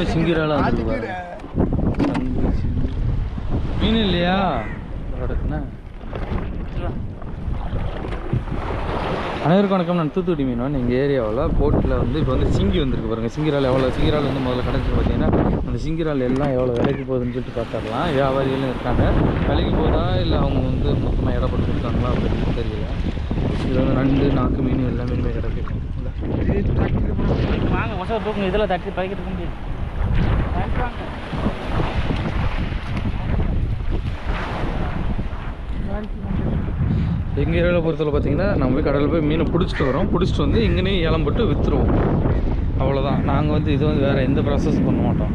எல்லாமே சிங்கிரால வந்துருக்கு மீன் இல்லையா? அனைவருக்கும் வணக்கம். நான் தூத்துக்குடி மீனவன் எங்கள் ஏரியாவில் போட்டில் வந்து இப்போ வந்து சிங்கி வந்திருக்கு பாருங்கள் சிங்கிரால் எவ்வளோ சிங்கிரால் வந்து முதல்ல கிடச்சி பார்த்தீங்கன்னா அந்த சிங்கிரால் எல்லாம் எவ்வளோ விலைக்கு போகுதுன்னு சொல்லிட்டு பார்த்துடலாம். வியாபாரிகளும் இருக்காங்க. விலைக்கு போதா இல்லை அவங்க வந்து மொத்தமாக இடம் போட்டு கொடுத்தாங்களா அப்படின்னு தெரியல. இது வந்து நண்டு நாக்கு மீன் எல்லா மீனுமே கிடக்கு. வாங்க இதெல்லாம் தட்டி பழகிட்டு இருக்க எங்கள் ஏரியாவில் பொறுத்தவரை பார்த்தீங்கன்னா நம்ம போய் கடலில் போய் மீனை பிடிச்சிட்டு வரோம். பிடிச்சிட்டு வந்து இங்கேனே ஏலம் போட்டு விற்றுருவோம் அவ்வளோதான் நாங்கள் வந்து இது வந்து வேறு எந்த ப்ராசஸும் பண்ண மாட்டோம்.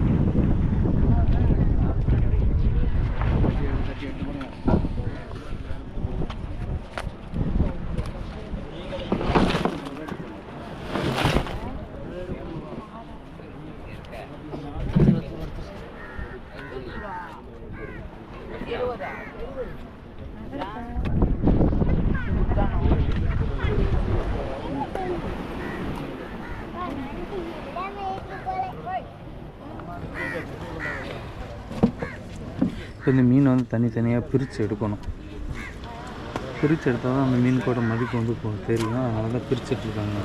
இப்போ இந்த மீன் வந்து தனித்தனியாக பிரித்து எடுக்கணும். பிரித்து எடுத்தால் தான் அந்த மீன் கூட மதிப்பு வந்து தெரியும். அதனால தான் பிரிச்சுட்டு இருக்காங்க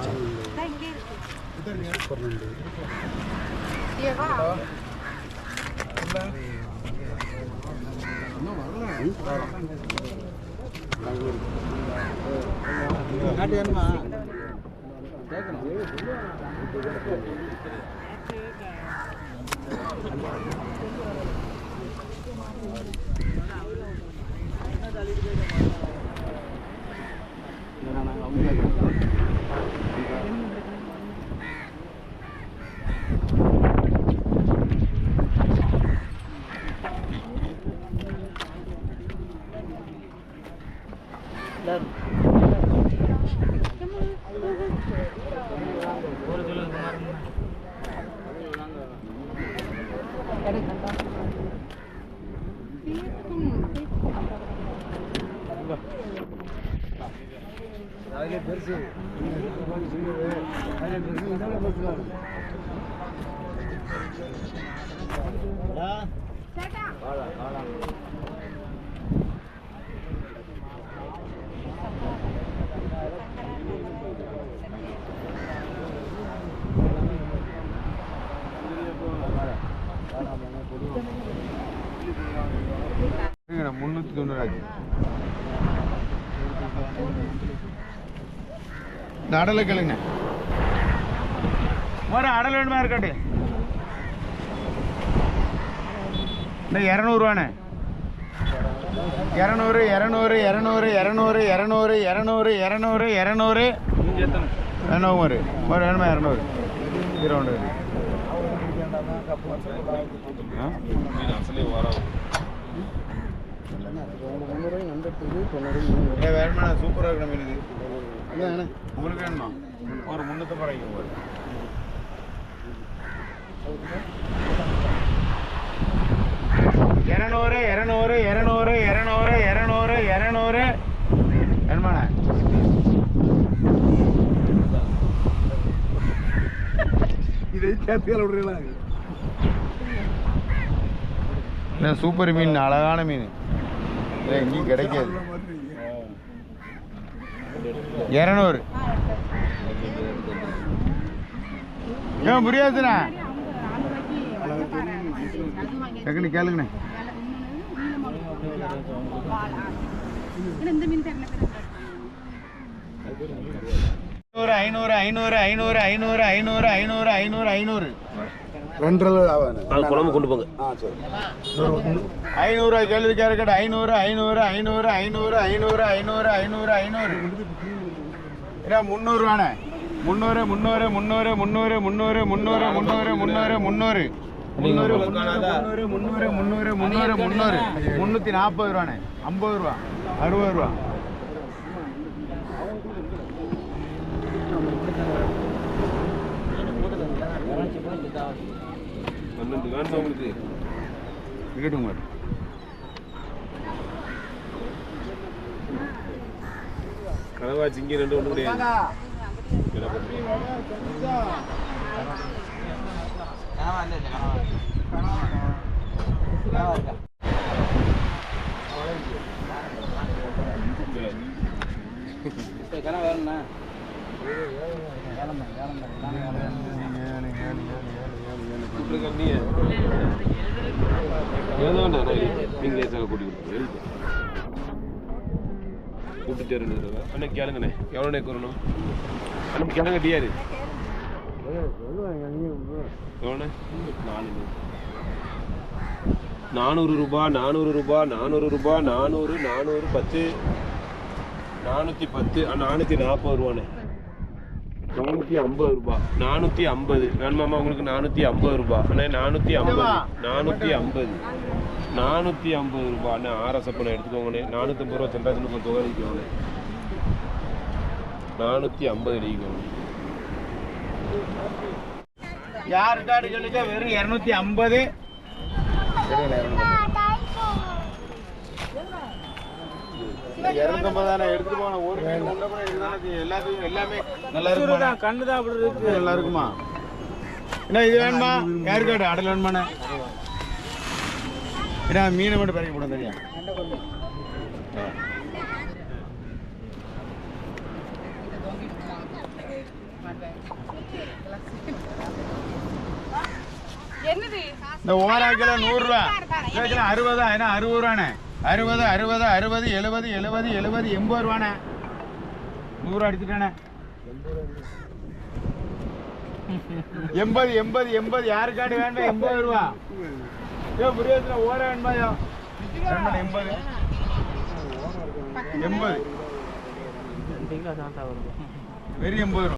Eres cantante. Sí, sí, आगे फिर से आगे फिर से इधर बस लो हां टाटा हां हां முந்நூற்றி தொண்ணூறாச்சு இந்த அடலை கிழங்க ஒரு அடல் வேணுமா இருக்காட்டு இந்த இரநூறுவாண்ணே இரநூறு இரநூறு இரநூறு இரநூறு இரநூறு இரநூறு இரநூறு இரநூறு இரநூறு ஒரு ஒரு வேணுமா இரநூறு இருபது வேணுமா சூப்பராக இருக்கிற மீன் இது உங்களுக்கு வேணுமா ஒரு முந்நூற்றம்பது ரூபாய்க்கு ஒரு இரநூறு இரநூறு இரநூறு இரநூறு இரநூறு இரநூறு வேணுமாண்ணே இதை சேர்த்து விடுறீங்களா என்ன சூப்பர் மீன் அழகான மீன். எங்கேயும் கிடைக்காது. இரநூறு. ஏன் புரியாதுண்ணா? டக்குனு கேளுங்கண்ணே. ஐநூறு ஐநூறு ஐநூறு ஐநூறு ஐநூறு ஐநூறு ஐநூறு ஐநூறு. குழம்பு கொண்டு போங்க ஐநூறு கேள்வி கேட்கட்ட ஐநூறு ஐநூறு ஐநூறு ஐநூறு ஐநூறு ஐநூறு ஐநூறு ஐநூறு ஏன்னா முந்நூறுவாண்ணே முந்நூறு முந்நூறு முந்நூறு முந்நூறு முந்நூறு முந்நூறு முந்நூறு முந்நூறு முந்நூறு முந்நூறு முந்நூறு முந்நூறு முந்நூறு முந்நூறு முந்நூறு முந்நூற்றி நாற்பது ரூபாண்ணே ஐம்பது ரூபா அறுபது ரூபா பன்னெண்டு வேணும் உங்களுக்கு இருக்கட்டும் மேடம் சிங்கி ரெண்டு ஒன்று கிடையாது கனவா இல்லை கனவா. கனவா வேணும்ண்ணா கூப்பிட்டு அண்ணே கேளுங்கண்ணே எவ்வளோண்ணே கூறணும் அண்ணன் கேளுங்க டியாரு எவ்வளோண்ணே நாலு நானூறு ரூபா நானூறு ரூபா நானூறு ரூபா நானூறு நானூறு பத்து நானூற்றி பத்து ஆ, நானூற்றி நாற்பது ரூபாண்ணே நானூற்றி ஐம்பது ரூபா. நானூற்றி ஐம்பது. வேணுமாம்மா உங்களுக்கு நானூற்றி ஐம்பது ரூபா. அண்ணே நானூற்றி ஐம்பது. நானூற்றி ஐம்பது. நானூற்றி ஐம்பது ரூபா. அண்ணே ஆர்எஸ்எஃப் எடுத்துக்கோங்கண்ணே. நானூற்றம்பது ரூபா சென்றாச்சுன்னு ஒரு தொகை அடிக்கோங்கண்ணே நானூற்றி ஐம்பது அடிக்கோங்க யாருக்காடு சொல்லிக்க வெறும் இரநூத்தி ஐம்பது. நல்லா இருக்குமா? என்ன இது வேணுமா? யாருக்காடு அடல் வேணுமாண்ணே? என்ன மீனை மட்டும் பறிக்க போட தெரியும் என்னது? இந்த ஓரா கிலோ நூறுரூவா. கிலோ கிலோ அறுபதா? என்ன அறுபது ரூபாண்ணே. அறுபது அறுபது அறுபது எழுபது எழுபது எழுபது எண்பது ரூபாண்ணே. நூறு அடிச்சுட்டானே எண்பது எண்பது எண்பது. யாருக்காடு வேண்டாம் எண்பது ரூபா. ஏ புரியத்துல ஓர வேண்டாம், எண்பது. எண்பது. வெறும் எண்பது ரூபா.